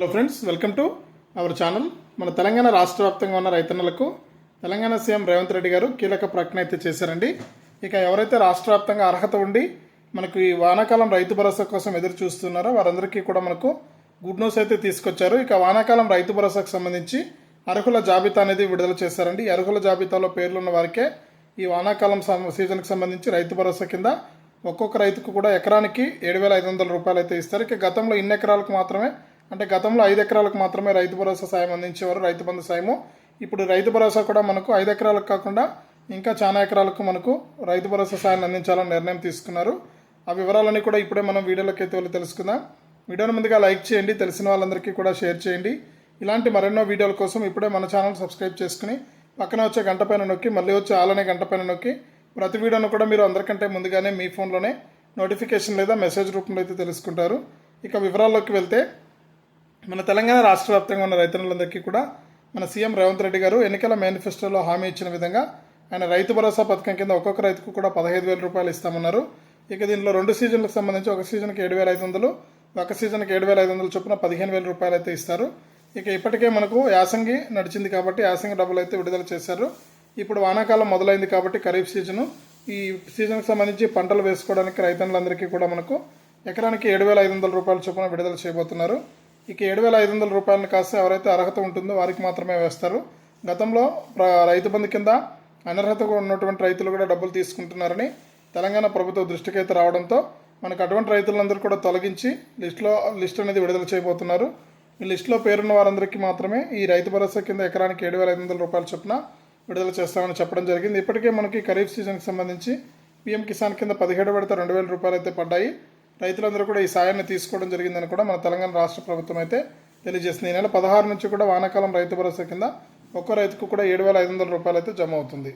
Hello friends welcome to our channel మన తెలంగాణ రాష్ట్ర వ్యాప్తంగా ఉన్న రైతన్నలకు తెలంగాణ సీఎం రేవంత్ రెడ్డి గారు కీలక ప్రకటన అయితే చేశారండి. ఇక ఎవరైతే రాష్ట్ర వ్యాప్తంగా అర్హత ఉండి మనకు ఈ వానాకాలం రైతు భరోసా కోసం ఎదురు చూస్తున్నారో వారందరికీ కూడా మనకు గుడ్ న్యూస్ అయితే తీసుకొచ్చారు. ఇక వానాకాలం రైతు భరోసాకు సంబంధించి అర్హుల జాబితా అనేది విడుదల చేశారండి. ఈ అర్హుల జాబితాలో పేర్లున్న వారికే ఈ వానాకాలం సీజన్కి సంబంధించి రైతు భరోసా కింద ఒక్కొక్క రైతుకు కూడా ఎకరానికి ఏడు వేల ఐదు వందల రూపాయలు అయితే ఇస్తారు. ఇక గతంలో ఇన్ని ఎకరాలకు మాత్రమే అంటే గతంలో ఐదు ఎకరాలకు మాత్రమే రైతు భరోసా సాయం అందించేవారు రైతు బంధు సాయము. ఇప్పుడు రైతు భరోసా కూడా మనకు ఐదు ఎకరాలకు కాకుండా ఇంకా చాలా ఎకరాలకు మనకు రైతు భరోసా సాయాన్ని అందించాలని నిర్ణయం తీసుకున్నారు. ఆ వివరాలన్నీ కూడా ఇప్పుడే మనం వీడియోలోకి అయితే వెళ్ళి తెలుసుకుందాం. వీడియోని ముందుగా లైక్ చేయండి తెలిసిన వాళ్ళందరికీ కూడా షేర్ చేయండి. ఇలాంటి మరెన్నో వీడియోల కోసం ఇప్పుడే మన ఛానల్ సబ్స్క్రైబ్ చేసుకుని పక్కన వచ్చే గంట పైన నొక్కి మళ్ళీ వచ్చే ఆలనే గంట పైన నొక్కి ప్రతి వీడియోను కూడా మీరు అందరికంటే ముందుగానే మీ ఫోన్లోనే నోటిఫికేషన్ లేదా మెసేజ్ రూపంలో అయితే తెలుసుకుంటారు. ఇక వివరాల్లోకి వెళ్తే మన తెలంగాణ రాష్ట్ర వ్యాప్తంగా ఉన్న రైతులందరికీ కూడా మన సీఎం రేవంత్ రెడ్డి గారు ఎన్నికల మేనిఫెస్టోలో హామీ ఇచ్చిన విధంగా ఆయన రైతు భరోసా పథకం కింద ఒక్కొక్క రైతుకు కూడా పదహైదు వేల రూపాయలు ఇస్తామన్నారు. ఇక దీనిలో రెండు సీజన్లకు సంబంధించి ఒక సీజన్కి ఏడు వేల ఐదు వందలు ఒక సీజన్కి ఏడు వేల ఐదు వందలు చొప్పున పదిహేను వేల రూపాయలు అయితే ఇస్తారు. ఇక ఇప్పటికే మనకు యాసంగి నడిచింది కాబట్టి యాసంగి డబ్బులు అయితే విడుదల చేశారు. ఇప్పుడు వానాకాలం మొదలైంది కాబట్టి ఖరీఫ్ సీజను. ఈ సీజన్కి సంబంధించి పంటలు వేసుకోవడానికి రైతన్నులందరికీ కూడా మనకు ఎకరానికి ఏడు వేల ఐదు వందల రూపాయల చొప్పున విడుదల చేయబోతున్నారు. ఇక ఏడు వేల ఐదు వందల రూపాయలను కాస్త ఎవరైతే అర్హత ఉంటుందో వారికి మాత్రమే వేస్తారు. గతంలో రైతు బంధు కింద అనర్హతగా ఉన్నటువంటి రైతులు కూడా డబ్బులు తీసుకుంటున్నారని తెలంగాణ ప్రభుత్వ దృష్టికి అయితే రావడంతో మనకు అటువంటి రైతులందరూ కూడా తొలగించి లిస్టులో లిస్ట్ అనేది విడుదల చేయబోతున్నారు. ఈ లిస్టులో పేరున్న వారందరికీ మాత్రమే ఈ రైతు భరోసా కింద ఎకరానికి ఏడు వేల ఐదు వందల రూపాయల చొప్పున విడుదల చేస్తామని చెప్పడం జరిగింది. ఇప్పటికే మనకి ఖరీఫ్ సీజన్కి సంబంధించి పీఎం కిసాన్ కింద పదిహేడు విడత రెండు వేల రూపాయలు అయితే పడ్డాయి. రైతులందరూ కూడా ఈ సాయాన్ని తీసుకోవడం జరిగిందని కూడా మన తెలంగాణ రాష్ట్ర ప్రభుత్వం అయితే తెలియజేసింది. ఈ నెల పదహారు నుంచి కూడా వానాకాలం రైతు భరోసా కింద ఒక్కో రైతుకు కూడా ఏడు వేల ఐదు వందల రూపాయలు అయితే జమ అవుతుంది.